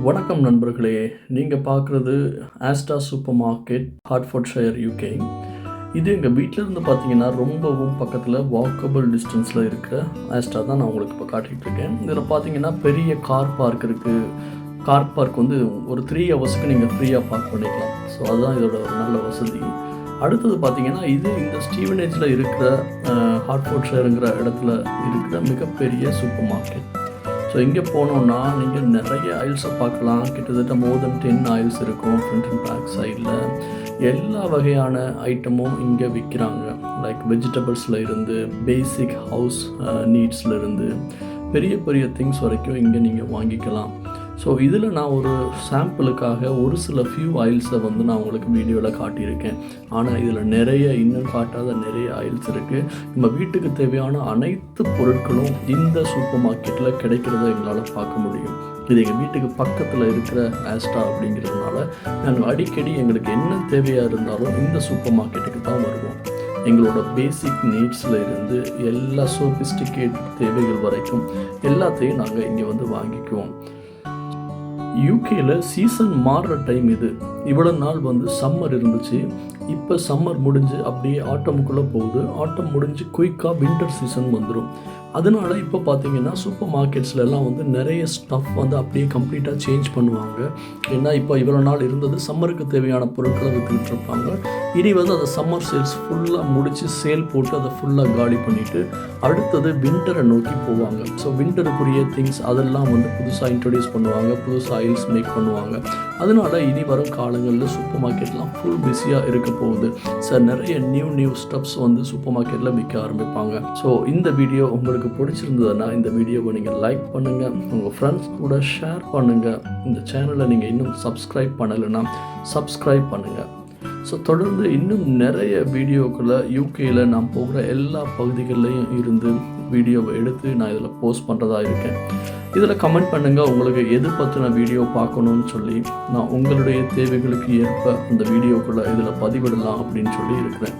வணக்கம் நண்பர்களே நீங்கள் பார்க்குறது Asda supermarket Hertfordshire UK இது எங்கள் வீட்டிலேருந்து பார்த்தீங்கன்னா ரொம்பவும் பக்கத்தில் வாக்கபிள் டிஸ்டன்ஸில் இருக்கிற ஆஸ்டா தான் நான் உங்களுக்கு இப்போ காட்டிகிட்டு இருக்கேன். இதில் பார்த்தீங்கன்னா பெரிய கார் பார்க் இருக்குது கார் பார்க் வந்து ஒரு த்ரீ ஹவர்ஸ்க்கு நீங்கள் ஃப்ரீயாக பார்க் பண்ணிக்கலாம். ஸோ அதுதான் இதோட ஒரு நல்ல வசதி. அடுத்தது பார்த்தீங்கன்னா இது இந்த ஸ்டீவனேஜில் இருக்கிற ஹார்ட்ஃபோர்ட்ஷயருங்கிற இடத்துல இருக்கிற மிகப்பெரிய சூப்பர் மார்க்கெட் ஸோ இங்கே போனோம்னா நீங்கள் நிறைய ஆயில்ஸை பார்க்கலாம். கிட்டத்தட்ட மோர் தென் டென் ஆயில்ஸ் இருக்கும் ஃப்ரண்ட் அண்ட் பேக் சைடில் எல்லா வகையான ஐட்டமும் இங்கே விற்கிறாங்க லைக் வெஜிடபிள்ஸில் இருந்து பேசிக் ஹவுஸ் நீட்ஸில் இருந்து. பெரிய பெரிய திங்ஸ் வரைக்கும் இங்கே நீங்கள் வாங்கிக்கலாம். ஸோ இதில் நான் ஒரு சாம்பிளுக்காக ஒரு சில ஃபியூ ஆயில்ஸை வந்து நான் உங்களுக்கு வீடியோவில் காட்டியிருக்கேன். ஆனால் இதில் நிறைய இன்னும் காட்டாத நிறைய ஆயில்ஸ் இருக்குது நம்ம வீட்டுக்கு தேவையான அனைத்து பொருட்களும் இந்த சூப்பர் மார்க்கெட்டில் கிடைக்கிறத எங்களால் பார்க்க முடியும். இது எங்கள் வீட்டுக்கு பக்கத்தில் இருக்கிற ஆஸ்டா அப்படிங்கிறதுனால நாங்கள் அடிக்கடி எங்களுக்கு என்ன தேவையாக இருந்தாலும் இந்த சூப்பர் மார்க்கெட்டுக்கு தான் வருவோம். எங்களோட பேசிக் நீட்ஸில் இருந்து எல்லா சோஃபிஸ்டிகேட் தேவைகள் வரைக்கும் எல்லாத்தையும் நாங்கள் இங்கே வந்து வாங்கிக்குவோம். யூகேல சீசன் மாறுற டைம் இது. இவ்வளோ நாள் வந்து சம்மர் இருந்துச்சு. இப்போ சம்மர் முடிஞ்சு அப்படியே ஆட்டமுக்குள்ளே போகுது. ஆட்டம் முடிஞ்சு குயிக்காக வின்டர் சீசன் வந்துடும் அதனால இப்போ பார்த்தீங்கன்னா சூப்பர் மார்க்கெட்ஸ்லலாம் வந்து நிறைய ஸ்டஃப் வந்து அப்படியே கம்ப்ளீட்டாக சேஞ்ச் பண்ணுவாங்க. ஏன்னா இப்போ இவ்வளோ நாள் இருந்தது சம்மருக்கு தேவையான பொருட்களை விற்றுக்கிட்டு இருப்பாங்க. இனி வந்து அதை சம்மர் சேல்ஸ் ஃபுல்லாக முடித்து சேல் போட்டு அதை ஃபுல்லாக காலி பண்ணிவிட்டு அடுத்தது வின்டரை நோக்கி போவாங்க. ஸோ வின்டருக்குரிய திங்ஸ் அதெல்லாம் வந்து புதுசாக இன்ட்ரடியூஸ் பண்ணுவாங்க புதுசாக ஆயில்ஸ் மேக் பண்ணுவாங்க. அதனால இனி வரும் காலங்களில் சூப்பர் மார்க்கெட்லாம் ஃபுல் பிஸியாக இருக்க போகுது. சார் நிறைய நியூ நியூ ஸ்டப்ஸ் வந்து சூப்பர் மார்க்கெட்டில் விற்க ஆரம்பிப்பாங்க. ஸோ இந்த வீடியோ உங்களுக்கு பிடிச்சிருந்ததுன்னா இந்த வீடியோவை நீங்கள் லைக் பண்ணுங்கள் உங்கள் ஃப்ரெண்ட்ஸ் கூட ஷேர் பண்ணுங்கள் இந்த சேனலை நீங்கள் இன்னும் சப்ஸ்கிரைப் பண்ணலைன்னா சப்ஸ்கிரைப் பண்ணுங்கள் ஸோ தொடர்ந்து இன்னும் நிறைய வீடியோக்களை யூகேயில் நான் போகிற எல்லா பகுதிகளிலையும் இருந்து வீடியோவை எடுத்து நான் இதில் போஸ்ட் பண்ணுறதா இருக்கேன். இதில் கமெண்ட் பண்ணுங்கள் உங்களுக்கு எது பற்றின வீடியோ பார்க்கணும்னு சொல்லி நான் உங்களுடைய தேவைகளுக்கு ஏற்ப அந்த வீடியோக்களை இதில் பதிவிடலாம் அப்படின்னு சொல்லி இருக்கிறேன்.